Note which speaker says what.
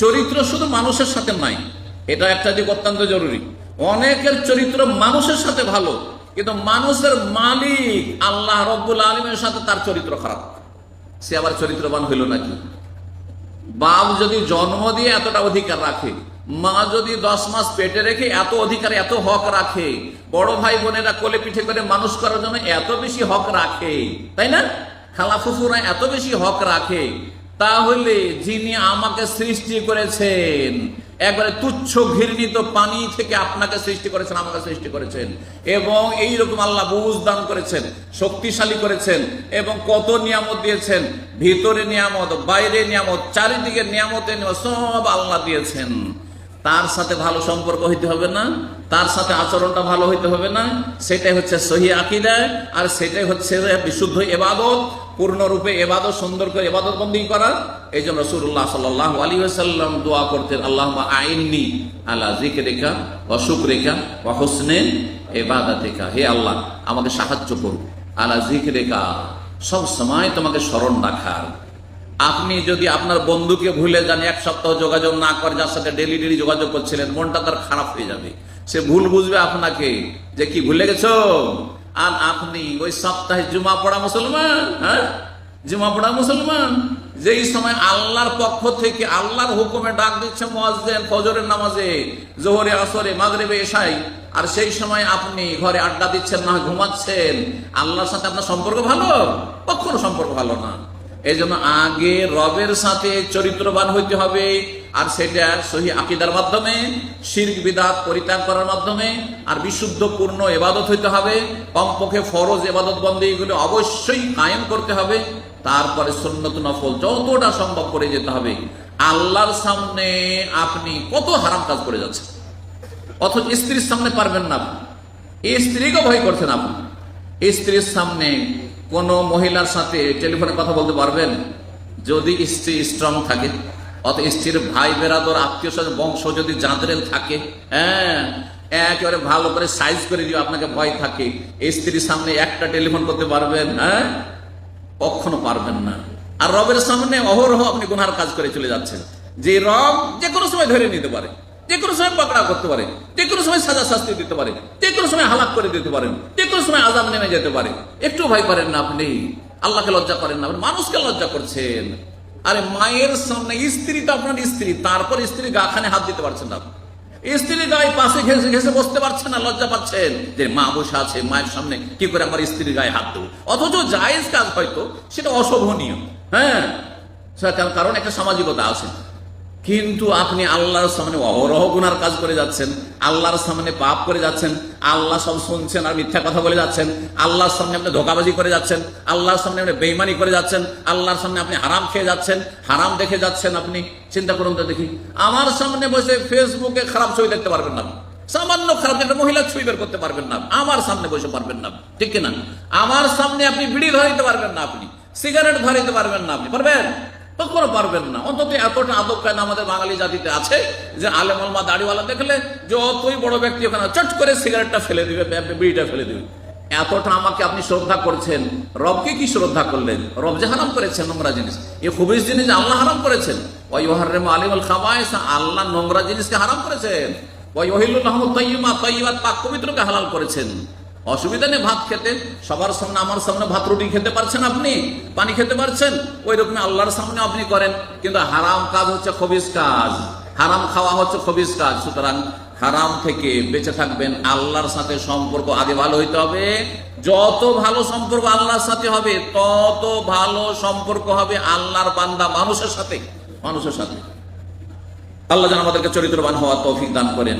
Speaker 1: চরিত্র শুধু মানুষের সাথে নাই। এটা একটা দিক অত্যন্ত জরুরি। অনেকের চরিত্র মানুষের সাথে ভালো, কিন্তু মানুষের মালিক আল্লাহ রব্বুল আলমের সাথে তার চরিত্র খারাপ। সে আবার চরিত্রবান হইল নাকি? বাপ যদি জন্ম দিয়ে এতটা অধিকার রাখে, মা যদি দশ মাস পেটে রেখে এত অধিকার, এত হক রাখে, বড় ভাই বোনেরা কোলে পিঠে করে মানুষ করার জন্য এত বেশি হক রাখে, তাই না? খালা ফুফুরা এত বেশি হক রাখে তাহলে যিনি আমাকে সৃষ্টি করেছেন, একবারে তুচ্ছ ঘৃণিত পানি থেকে আপনাকে সৃষ্টি করেছেন, আমাকে সৃষ্টি করেছেন। এবং এই রকম আল্লাহ বুঝ দান করেছেন, শক্তিশালী করেছেন, এবং কত নিয়ামত দিয়েছেন। ভিতরে নিয়ামত, বাইরে নিয়ামত, চারিদিকে নিয়ামতে, সব আল্লাহ দিয়েছেন। তার সাথে ভালো সম্পর্ক হইতে হবে না, তার সাথে আচরণটা ভালো হইতে হবে না। সেটাই হচ্ছে সহি আকিদা, আর সেটাই হচ্ছে বিশুদ্ধ এবাদত পূর্ণরূপে এবাদত, সুন্দর করে এবাদত বন্দী করা। এই জন্য রসুল্লাহ সাল্লাহ আলী সাল্লাম দোয়া করতেন আল্লাহ আইননি আল্লাহ জিকে রেখা অসুখ রেখা বা হোসনে এবাদাতেকা হে আল্লাহ, আমাকে সাহায্য করুন আল্লাহ জিক রেখা সব সময় তোমাকে স্মরণ রাখার। আপনি যদি আপনার বন্ধুকে ভুলে যান, এক সপ্তাহ যোগাযোগ না করে যার সাথে ডেলি ডেলি যোগাযোগ করছিলেন, মনটা তার খারাপ হয়ে যাবে। সে ভুল বুঝবে আপনাকে। যে কি, ভুলে গেছো? আর আপনি ওই সপ্তাহে জুমা পড়া মুসলমান হ্যাঁ? জুমা পড়া মুসলমান। যেই সময় আল্লাহর পক্ষ থেকে আল্লাহর হুকুমে ডাক দিচ্ছে মোয়াজ্জেন ফজরের নামাজে, জোহরে, আসরে, মাগরেবে এসাই আর সেই সময় আপনি ঘরে আড্ডা দিচ্ছেন না, ঘুমাচ্ছেন, আল্লাহর সাথে আপনার সম্পর্ক ভালো? কখনো সম্পর্ক ভালো না। এই আগে রবের সাথে চরিত্রবান হইতে হবে আর সেটা সহি আকিদার মাধ্যমে, শির্ক, বিদাত পরিত্যাগ করার মাধ্যমে, আর বিশুদ্ধ পূর্ণ এবাদত হইতে হবে। কমপক্ষে ফরজ এবাদত বন্দী এগুলো অবশ্যই কায়েম করতে হবে। তারপরে সন্ন্যত নফল যতটা সম্ভব করে যেতে হবে। আল্লাহর সামনে আপনি কত হারাম কাজ করে যাচ্ছেন। অথচ স্ত্রীর সামনে পারবেন না স্ত্রীকে ভয় করছেন আপনি। স্ত্রীর সামনে কোন মহিলার সাথে টেলিফোনে কথা বলতে পারবেন? যদি স্ত্রী স্ট্রং থাকে। অত স্ত্রীর ভাই বেরাদর, আত্মীয় স্বজন, বংশ যদি জাঁদরেল থাকে হ্যাঁ একেবারে ভালো করে সাইজ করে দিয়ে আপনাকে ভয় থাকে। স্ত্রীর সামনে একটা টেলিফোন করতে পারবেন হ্যাঁ? কখনো পারবেন না। আর রবের সামনে অহরহ আপনি গুনার কাজ করে চলে যাচ্ছেন। যে রব যে কোনো সময় ধরে নিতে পারে, যে কোনো সময় পাকড়া করতে পারে, যে কোনো সময় সাজা শাস্তি দিতে পারে, যে কোনো সময় হালাক করে দিতে পারেন যে কোনো সময় আজাব নেমে যেতে পারে। একটু ভয় করেন না আপনি। আল্লাহকে লজ্জা করেন না মানুষকে লজ্জা করছেন। আরে মায়ের সামনে স্ত্রী তো আপনার স্ত্রী, তারপর স্ত্রী গাখানে হাত দিতে পারছেন না। স্ত্রী গায়ে পাশে ঘেসে ঘেসে বসতে পারছেন না, লজ্জা পাচ্ছেন। যে মা বসে আছে, মায়ের সামনে কি করে আমার স্ত্রীর গায়ে হাত দেবো? অথচ জায়েজ কাজ হয়তো, সেটা অশোভনীয়। হ্যাঁ? কারণ একটা সামাজিকতা আছে। কিন্তু আপনি আল্লাহর সামনে অহরহ গুনার কাজ করে যাচ্ছেন, আল্লাহর সামনে পাপ করে যাচ্ছেন, আল্লাহ সব শুনছেন আর মিথ্যা কথা বলে যাচ্ছেন, আল্লাহর সামনে আপনি ধোকাবাজি করে যাচ্ছেন, আল্লাহর সামনে আপনি বেইমানি করে যাচ্ছেন, আল্লাহর সামনে আপনি হারাম খেয়ে যাচ্ছেন, হারাম দেখে যাচ্ছেন আপনি, চিন্তা করুন তো দেখি, আমার সামনে বসে ফেসবুকে খারাপ ছবি দেখতে পারবেন না, সামান্য খারাপ একটা মহিলা ছবি বের করতে পারবেন না, আমার সামনে বসে পারবেন না, ঠিক কিনা? আমার সামনে আপনি বিড়ি ধরাইতে পারবেন না আপনি, সিগারেট ধরাইতে পারবেন না আপনি, পারবেন? কখনো পারবেন না। অন্তত এতটা আদব কায়দা আমাদের বাঙালি জাতিতে আছে যে আলেম আলমা দাড়িওয়ালা দেখলে যতই বড় ব্যক্তি ওখানে চট করে সিগারেটটা ফেলে দিবে বিড়িটা ফেলে দিবে। এতটা আমাকে আপনি শ্রদ্ধা করছেন। রবকে কি শ্রদ্ধা করলেন? রব যে হারাম করেছেন নোংরা জিনিস। এ খুবই জিনিস আল্লাহ হারাম করেছেন। ওই হারেম আলিম আল খাবায়স, আল্লাহ নোংরা জিনিসকে হারাম করেছেন। ওই ওহিল্লাহ তৈমা পাক পবিত্রকে হালাল করেছেন। অসুবিধা নেই ভাত খেতে। সবার সামনে, আমার সামনে ভাত, রুটি খেতে পারছেন আপনি? পানি খেতে পারছেন? ওই রকম আল্লাহর সামনে আপনি করেন। কিন্তু হারাম কাজ হচ্ছে খবিস কাজ। হারাম খাওয়া হচ্ছে খবিস কাজ। সুতরাং হারাম থেকে বেঁচে থাকবেন। আল্লাহর সাথে সম্পর্ক আগে ভালো হইতে হবে। যত ভালো সম্পর্ক আল্লাহর সাথে হবে, তত ভালো সম্পর্ক হবে আল্লাহর বান্দা মানুষের সাথে। মানুষের সাথে। আল্লাহ যেন আমাদেরকে চরিত্রবান হওয়া তৌফিক দান করেন।